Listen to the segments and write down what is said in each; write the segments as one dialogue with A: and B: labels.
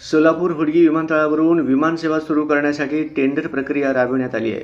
A: सोलापूर हुडगी विमानतळावरून विमानसेवा सुरू करण्यासाठी टेंडर प्रक्रिया राबविण्यात आली आहे.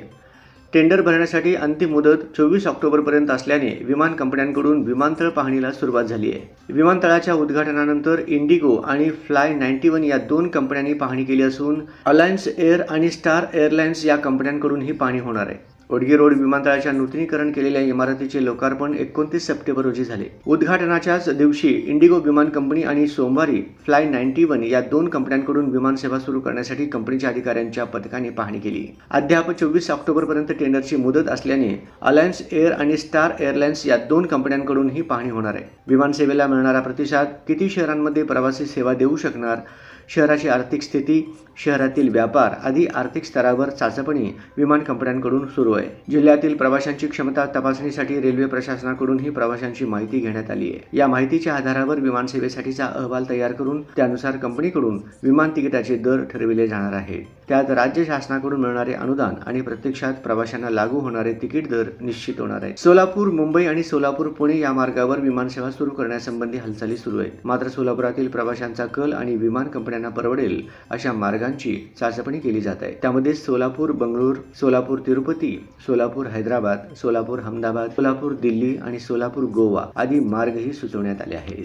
A: टेंडर भरण्यासाठी अंतिम मुदत चोवीस ऑक्टोबरपर्यंत असल्याने विमान कंपन्यांकडून विमानतळ पाहणीला सुरुवात झाली आहे. विमानतळाच्या उद्घाटनानंतर इंडिगो आणि फ्लाय नाईन्टी वन या दोन कंपन्यांनी पाहणी केली असून अलायन्स एअर आणि स्टार एअरलाइन्स या कंपन्यांकडून ही पाहणी होणार आहे. ओडगी रोड विमानतळाच्या नूतनीकरण केलेल्या इमारतीचे लोकार्पण एकोणतीस सप्टेंबर रोजी झाले. उद्घाटनाच्याच दिवशी इंडिगो विमान कंपनी आणि सोमवारी फ्लाय नाईन्टी वन या दोन कंपन्यांकडून विमानसेवा सुरू करण्यासाठी कंपनीच्या अधिकाऱ्यांच्या पथकाने पाहणी केली. अद्याप चोवीस ऑक्टोबरपर्यंत टेंडरची मुदत असल्याने अलायन्स एअर आणि स्टार एअरलाइन्स या दोन कंपन्यांकडून ही पाहणी होणार आहे. विमानसेवेला मिळणारा प्रतिसाद किती शहरांमध्ये प्रवासी सेवा देऊ शकणार शहराची आर्थिक स्थिती शहरातील व्यापार आदी आर्थिक स्तरावर चाचपणी विमान कंपन्यांकडून सुरू आहे. जिल्ह्यातील प्रवाशांची क्षमता तपासणीसाठी रेल्वे प्रशासनाकडून ही प्रवाशांची माहिती घेण्यात आली आहे. या माहितीच्या आधारावर विमानसेवेसाठीचा अहवाल तयार करून त्यानुसार कंपनीकडून विमान तिकिटाचे दर ठरविले जाणार आहेत. त्यात राज्य शासनाकडून मिळणारे अनुदान आणि प्रत्यक्षात प्रवाशांना लागू होणारे तिकीट दर निश्चित होणार आहे सोलापूर मुंबई आणि सोलापूर पुणे या मार्गावर विमानसेवा सुरू करण्यासंबंधी हालचाली सुरू आहेत. मात्र सोलापुरातील प्रवाशांचा कल आणि विमान कंपन्यांना परवडेल अशा मार्गांची चाचपणी केली जात आहे. त्यामध्ये सोलापूर बंगळूर सोलापूर तिरुपती सोलापूर हैदराबाद सोलापूर अहमदाबाद सोलापूर दिल्ली आणि सोलापूर गोवा आदी मार्गही सुचवण्यात आले आहेत.